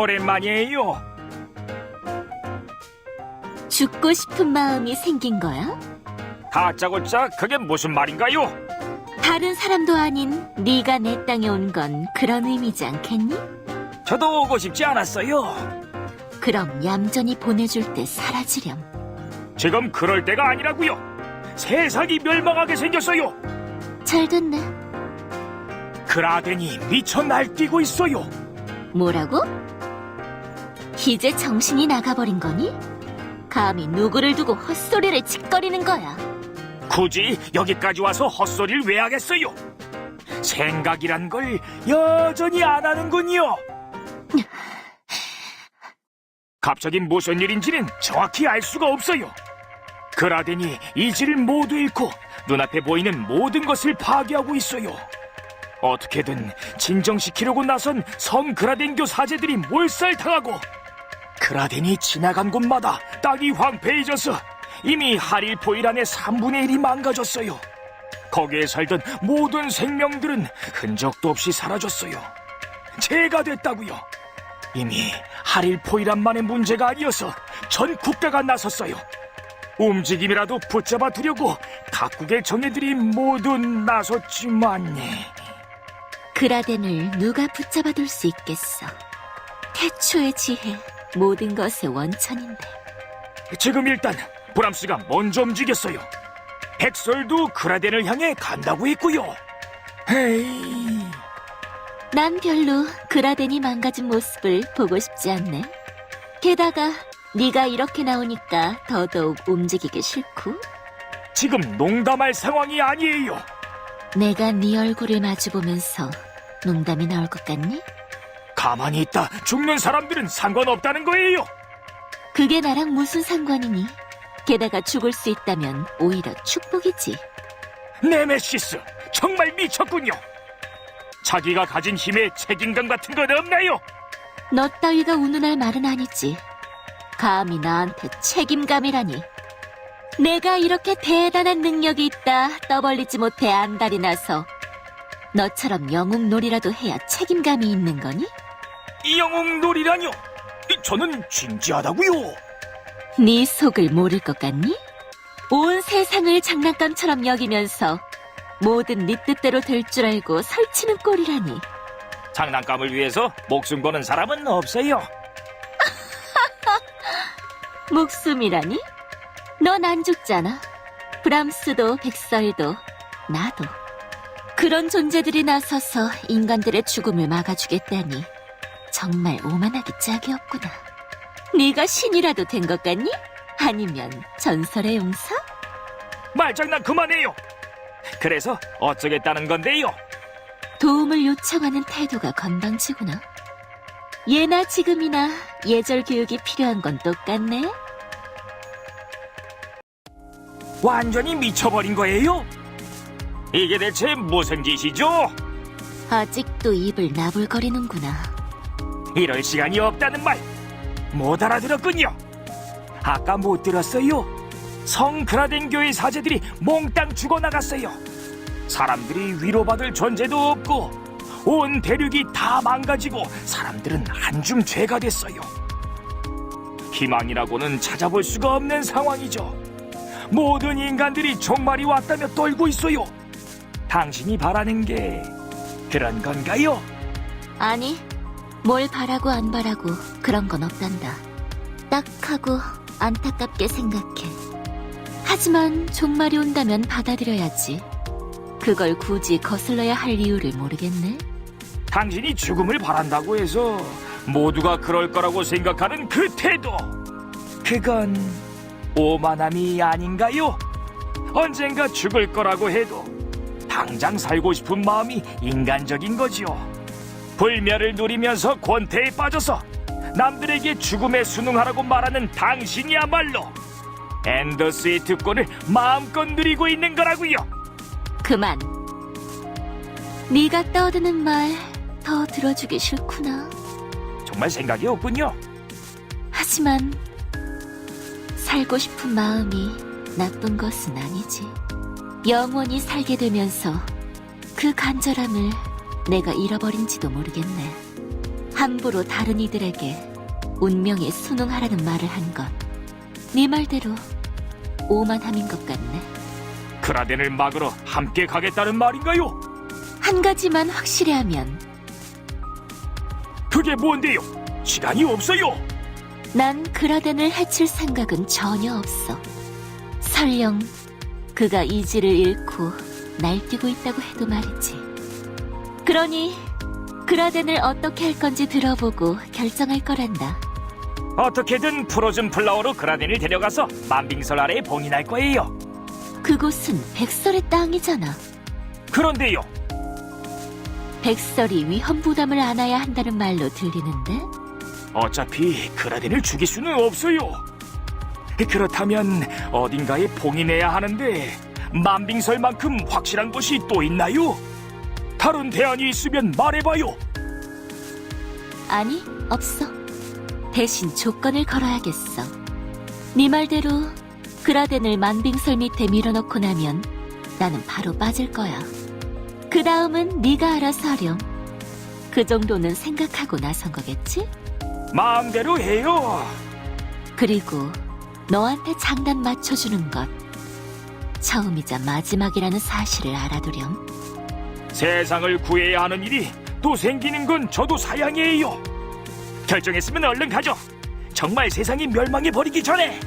오랜만이에요. 죽고 싶은 마음이 생긴 거야? 다짜고짜 그게 무슨 말인가요? 다른 사람도 아닌 네가 내 땅에 온 건 그런 의미지 않겠니? 저도 오고 싶지 않았어요. 그럼 얌전히 보내줄 때 사라지렴. 지금 그럴 때가 아니라고요. 세상이 멸망하게 생겼어요. 잘 됐네. 그라덴이 미쳐 날뛰고 있어요. 뭐라고? 이제 정신이 나가버린 거니? 감히 누구를 두고 헛소리를 짓거리는 거야. 굳이 여기까지 와서 헛소리를 왜 하겠어요? 생각이란 걸 여전히 안 하는군요. 갑자기 무슨 일인지는 정확히 알 수가 없어요. 그라덴이 이지를 모두 잃고 눈앞에 보이는 모든 것을 파괴하고 있어요. 어떻게든 진정시키려고 나선 성 그라덴교 사제들이 몰살당하고 그라덴이 지나간 곳마다 땅이 황폐해져서 이미 하릴포일 안의 3분의 1이 망가졌어요. 거기에 살던 모든 생명들은 흔적도 없이 사라졌어요. 제가 됐다고요. 이미 하릴포이란만의 문제가 아니어서 전 국가가 나섰어요. 움직임이라도 붙잡아 두려고 각국의 정예들이 모두 나섰지만 그라덴을 누가 붙잡아 둘 수 있겠어. 태초의 지혜, 모든 것의 원천인데. 지금 일단 브람스가 먼저 움직였어요. 백설도 그라덴을 향해 간다고 했고요. 헤이, 난 별로 그라덴이 망가진 모습을 보고 싶지 않네. 게다가 네가 이렇게 나오니까 더더욱 움직이기 싫고 지금 농담할 상황이 아니에요. 내가 네 얼굴을 마주보면서 농담이 나올 것 같니? 가만히 있다 죽는 사람들은 상관없다는 거예요. 그게 나랑 무슨 상관이니? 게다가 죽을 수 있다면 오히려 축복이지. 네메시스 정말 미쳤군요. 자기가 가진 힘에 책임감 같은 건 없나요? 너 따위가 운운할 말은 아니지. 감히 나한테 책임감이라니. 내가 이렇게 대단한 능력이 있다 떠벌리지 못해 안달이 나서 너처럼 영웅놀이라도 해야 책임감이 있는 거니? 이 영웅 놀이라뇨? 저는 진지하다고요. 네 속을 모를 것 같니? 온 세상을 장난감처럼 여기면서 모든 네 뜻대로 될 줄 알고 설치는 꼴이라니. 장난감을 위해서 목숨 거는 사람은 없어요. 목숨이라니? 넌 안 죽잖아. 브람스도 백설도 나도. 그런 존재들이 나서서 인간들의 죽음을 막아주겠다니 정말 오만하기 짝이 없구나. 네가 신이라도 된 것 같니? 아니면 전설의 용사? 말장난 그만해요. 그래서 어쩌겠다는 건데요. 도움을 요청하는 태도가 건방지구나. 예나 지금이나 예절 교육이 필요한 건 똑같네. 완전히 미쳐버린 거예요? 이게 대체 무슨 짓이죠? 아직도 입을 나불거리는구나. 이럴 시간이 없다는 말 못 알아들었군요. 아까 못 들었어요. 성 그라덴 교회 사제들이 몽땅 죽어나갔어요. 사람들이 위로받을 존재도 없고 온 대륙이 다 망가지고 사람들은 한줌 죄가 됐어요. 희망이라고는 찾아볼 수가 없는 상황이죠. 모든 인간들이 종말이 왔다며 떨고 있어요. 당신이 바라는 게 그런 건가요? 아니, 뭘 바라고 안 바라고 그런 건 없단다. 딱 하고 안타깝게 생각해. 하지만 종말이 온다면 받아들여야지. 그걸 굳이 거슬러야 할 이유를 모르겠네. 당신이 죽음을 바란다고 해서 모두가 그럴 거라고 생각하는 그 태도. 그건 오만함이 아닌가요? 언젠가 죽을 거라고 해도 당장 살고 싶은 마음이 인간적인 거지요. 불멸을 누리면서 권태에 빠져서 남들에게 죽음에 순응하라고 말하는 당신이야말로 앤더스의 특권을 마음껏 누리고 있는 거라고요. 그만. 네가 떠드는 말 더 들어주기 싫구나. 정말 생각이 없군요. 하지만 살고 싶은 마음이 나쁜 것은 아니지. 영원히 살게 되면서 그 간절함을 내가 잃어버린지도 모르겠네. 함부로 다른 이들에게 운명에 순응하라는 말을 한 것. 네 말대로 오만함인 것 같네. 크라덴을 막으러 함께 가겠다는 말인가요? 한 가지만 확실히 하면 그게 뭔데요? 시간이 없어요. 난 그라덴을 해칠 생각은 전혀 없어. 설령 그가 이지를 잃고 날뛰고 있다고 해도 말이지. 그러니 그라덴을 어떻게 할 건지 들어보고 결정할 거란다. 어떻게든 프로즌 플라워로 그라덴을 데려가서 만빙설 아래에 봉인할 거예요. 그곳은 백설의 땅이잖아. 그런데요. 백설이 위험 부담을 안아야 한다는 말로 들리는데 어차피 그라덴을 죽일 수는 없어요. 그렇다면 어딘가에 봉인해야 하는데 만빙설만큼 확실한 곳이 또 있나요? 다른 대안이 있으면 말해봐요. 아니 없어. 대신 조건을 걸어야겠어. 네 말대로 그라덴을 만빙설 밑에 밀어넣고 나면 나는 바로 빠질 거야. 그 다음은 네가 알아서 하렴. 그 정도는 생각하고 나선 거겠지? 마음대로 해요. 그리고 너한테 장단 맞춰주는 것. 처음이자 마지막이라는 사실을 알아두렴. 세상을 구해야 하는 일이 또 생기는 건 저도 사양이에요. 결정했으면 얼른 가죠. 정말 세상이 멸망해 버리기 전에.